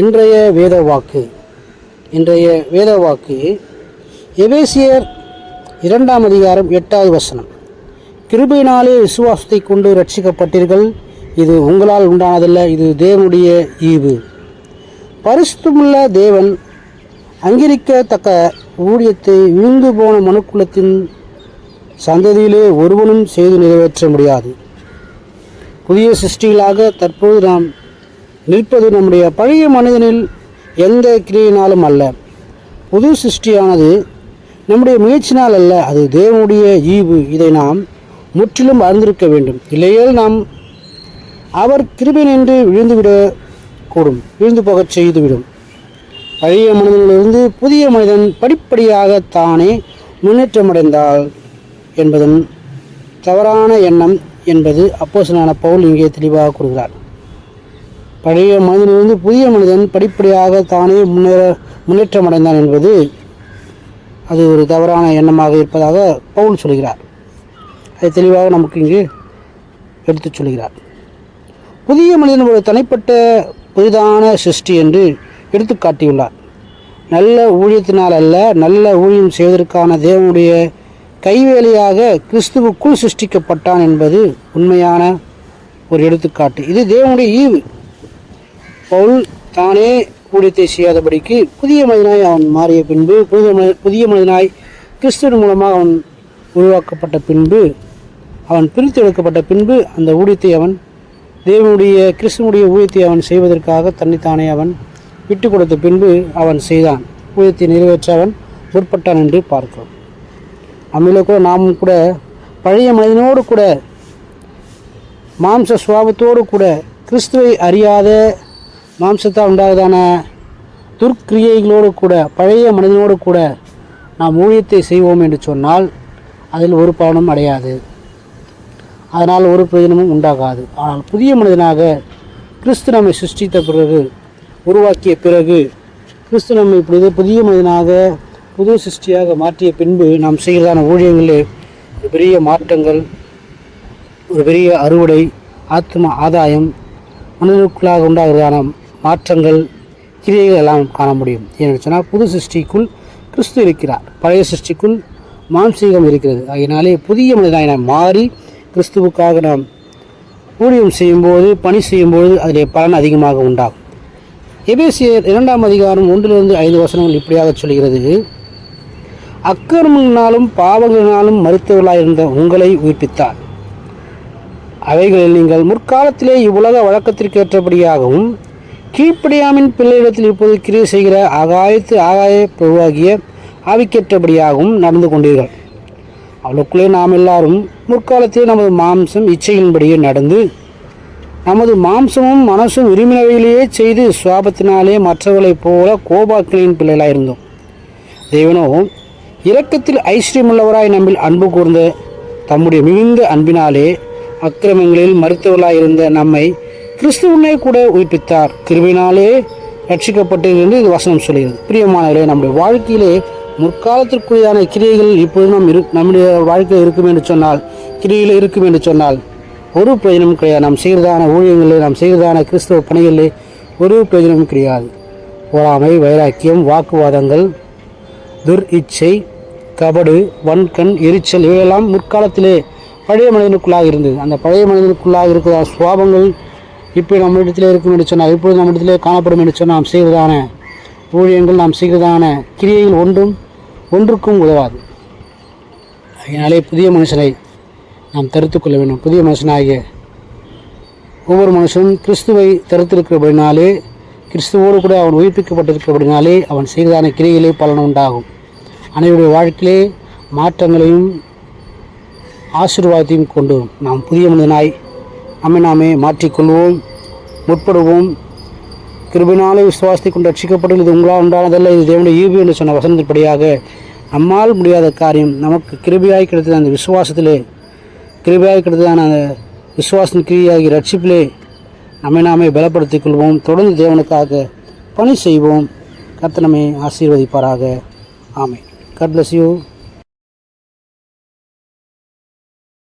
இன்றைய வேத வாக்கு. இன்றைய வேத வாக்கு எபேசியர் இரண்டாம் அதிகாரம் எட்டாவது வசனம். கிருபையினாலே விசுவாசத்தை கொண்டு ரட்சிக்கப்பட்டீர்கள் இது உங்களால் உண்டானதல்ல இது தேவனுடைய ஈவு. பரிசுத்தமுள்ள தேவன் அங்கீகரிக்கத்தக்க ஊழியத்தை விழுந்து போன மனுக்குலத்தின் சந்ததியிலே ஒருவனும் செய்து நிறைவேற்ற முடியாது. புதிய சிருஷ்டிகளாக தற்போது நாம் நிற்பது நம்முடைய பழைய மனிதனில் எந்த கிரியினாலும் அல்ல. புது சிருஷ்டியானது நம்முடைய முயற்சினால் அல்ல அது தேவனுடைய ஈவு. இதை நாம் முற்றிலும் அறிந்திருக்க வேண்டும். இல்லையேல் நாம் அவர் கிருபை நின்று விழுந்துவிட கூடும் விழுந்து போகச் செய்துவிடும். பழைய மனிதனிலிருந்து புதிய மனிதன் படிப்படியாக தானே முன்னேற்றமடைந்தால் என்பதன் தவறான எண்ணம் என்பது அப்போசனான பவுல் இங்கே தெளிவாக கூறுகிறார். பழைய மனிதனிலிருந்து புதிய மனிதன் படிப்படியாக தானே முன்னேற முன்னேற்றம் அடைந்தான் என்பது அது ஒரு தவறான எண்ணமாக இருப்பதாக பவுல் சொல்கிறார். அதை தெளிவாக நமக்கு இங்கு எடுத்துச் சொல்கிறார். புதிய மனிதன் ஒரு தனிப்பட்ட புதிதான சிருஷ்டி என்று எடுத்து காட்டியுள்ளார். நல்ல ஊழியத்தினால் அல்ல நல்ல ஊழியம் செய்வதற்கான தேவனுடைய கைவேலையாக கிறிஸ்துவுக்குள் சிருஷ்டிக்கப்பட்டான் என்பது உண்மையான ஒரு எடுத்துக்காட்டு. இது தேவனுடைய ஈவு. பவுல் தானே ஊழியத்தை செய்யாதபடிக்கு புதிய மனிதனாய் அவன் மாறிய பின்பு புதிய மனி புதிய மனிதனாய் கிறிஸ்துவின் மூலமாக அவன் உருவாக்கப்பட்ட பின்பு அவன் பிரித்து எடுக்கப்பட்ட பின்பு அந்த ஊழியத்தை அவன் தேவனுடைய கிறிஸ்துவனுடைய ஊழியத்தை அவன் செய்வதற்காக தன்னைத்தானே அவன் விட்டு கொடுத்த பின்பு அவன் செய்தான். ஊழியத்தை நிறைவேற்ற அவன் முற்பட்டான் என்று பார்க்கிறோம். நம்மள கூட நாமும் கூட பழைய மனிதனோடு கூட மாம்ச சுவாபத்தோடு கூட கிறிஸ்துவை அறியாத மாம்சத்தால் உண்டாவதான துர்க்கிரியைகளோடு கூட பழைய மனிதனோடு கூட நாம் ஊழியத்தை செய்வோம் என்று சொன்னால் அதில் ஒரு பலனும் அடையாது. அதனால் ஒரு பிரயோஜனமும் உண்டாகாது. ஆனால் புதிய மனிதனாக கிறிஸ்து நம்மை சிருஷ்டித்த பிறகு உருவாக்கிய பிறகு கிறிஸ்து நம்மை இப்பொழுது புதிய மனிதனாக புது சிருஷ்டியாக மாற்றிய பின்பு நாம் செய்கிறதான ஊழியங்களே ஒரு பெரிய மாற்றங்கள் ஒரு பெரிய அறுவடை ஆத்ம ஆதாயம் மனிதனுக்குள்ளாக உண்டாகிறதான மாற்றங்கள் கிரியைகள் எல்லாம் காண முடியும். ஏன்னு சொன்னால் புது சிருஷ்டிக்குள் கிறிஸ்து இருக்கிறார். பழைய சிருஷ்டிக்குள் மாம்சீகம் இருக்கிறது. அதனாலே புதிய மனிதனாக நாம் மாறி கிறிஸ்துவுக்காக நாம் ஊழியம் செய்யும்போது பணி செய்யும்போது அதில் பலன் அதிகமாக உண்டாகும். எபேசியர் இரண்டாம் அதிகாரம் ஒன்றிலிருந்து ஐந்து வசனங்கள் இப்படியாக சொல்கிறது அக்கிரமங்களினாலும் பாவங்களினாலும் மறுத்தவர்களாயிருந்த உங்களை உயிர்ப்பித்தார். அவைகளில் நீங்கள் முற்காலத்திலே இவ்வுலக வழக்கத்திற்கேற்றபடியாகவும் கீழ்ப்படியாமின் பிள்ளையிடத்தில் இப்போது கிரியை செய்கிற ஆகாயத்து ஆகாய பிரபுவாகிய ஆவிக்கேற்றபடியாகவும் நடந்து கொண்டீர்கள். அவளுக்குள்ளே நாம் எல்லாரும் முற்காலத்தில் நமது மாம்சம் இச்சையின்படியே நடந்து நமது மாம்சமும் மனசும் விரும்பினவைகளையே செய்து சுவாபத்தினாலே மற்றவர்களைப் போல கோபாக்களின் பிள்ளைகளாக இருந்தோம். தேவனோ இரக்கத்தில் ஐஸ்வர்யமுள்ளவராய் நம்மில் அன்பு கூர்ந்த தம்முடைய மிகுந்த அன்பினாலே அக்கிரமங்களில் மருத்துவர்களாக இருந்த நம்மை கிறிஸ்துவனை கூட உயிர்ப்பித்தார். கிருபினாலே ரட்சிக்கப்பட்டது என்று இது வசனம் சொல்கிறது பிரியமானவர்களே நம்முடைய வாழ்க்கையிலே முற்காலத்திற்குரியான கிரியைகள் இப்பொழுது நம் இரு நம்முடைய வாழ்க்கையில் இருக்கும் என்று சொன்னால் கிரியில் இருக்கும் என்று சொன்னால் ஒரு பிரயோஜனம் கிடையாது. நாம் செய்கிறதான ஊழியங்களில் நாம் செய்கிறதான கிறிஸ்தவ பணிகளிலே ஒரு பிரயோஜனமும் கிடையாது. பொறாமை வைராக்கியம் வாக்குவாதங்கள் துர் இச்சை கபடு வன்கண் எரிச்சல் இவையெல்லாம் முற்காலத்திலே பழைய மனிதனுக்குள்ளாக இருந்தது. அந்த பழைய மனிதனுக்குள்ளாக இருக்கிற சுவாபங்கள் இப்போ நம்ம இடத்துல இருக்கும் என்று சொன்னால் இப்பொழுது நம்ம இடத்துல காணப்படும் என்று சொன்னால் நாம் செய்கிறதான ஊழியங்கள் நாம் செய்கிறதான கிரியைகள் ஒன்றும் ஒன்றுக்கும் உதவாது. அதனாலே புதிய மனுஷனை நாம் தருத்து கொள்ள வேண்டும். புதிய மனுஷனாகிய ஒவ்வொரு மனுஷனும் கிறிஸ்துவை தருத்திருக்கிறபடினாலே கிறிஸ்துவோடு கூட அவன் உயிர்ப்பிக்கப்பட்டிருக்கிறபடினாலே அவன் செய்ததான கிரியிலே பலன் உண்டாகும். அனைவருடைய வாழ்க்கையிலே மாற்றங்களையும் ஆசீர்வாதத்தையும் கொண்டு நாம் புதிய மனிதனாய் நம்மை நாமே மாற்றிக்கொள்வோம் முற்படுவோம். கிருபினாலே விசுவாசத்தை கொண்டு ரட்சிக்கப்படும் இது உங்களால் உண்டானதல்ல இது தேவனுடைய ஈபி என்று சொன்ன வசனத்தின்படியாக நம்மால் முடியாத காரியம் நமக்கு கிருபியாய் கிடைத்தது அந்த விசுவாசத்திலே. கிருபியாய் கிடைத்ததான அந்த விசுவாசத்தின் கிரியாகி ரட்சிப்பிலே நம்மை நாமே பலப்படுத்திக் கொள்வோம். தொடர்ந்து தேவனுக்காக பணி செய்வோம். கத்தனமே ஆசீர்வதிப்பாராக. ஆமை God யூ.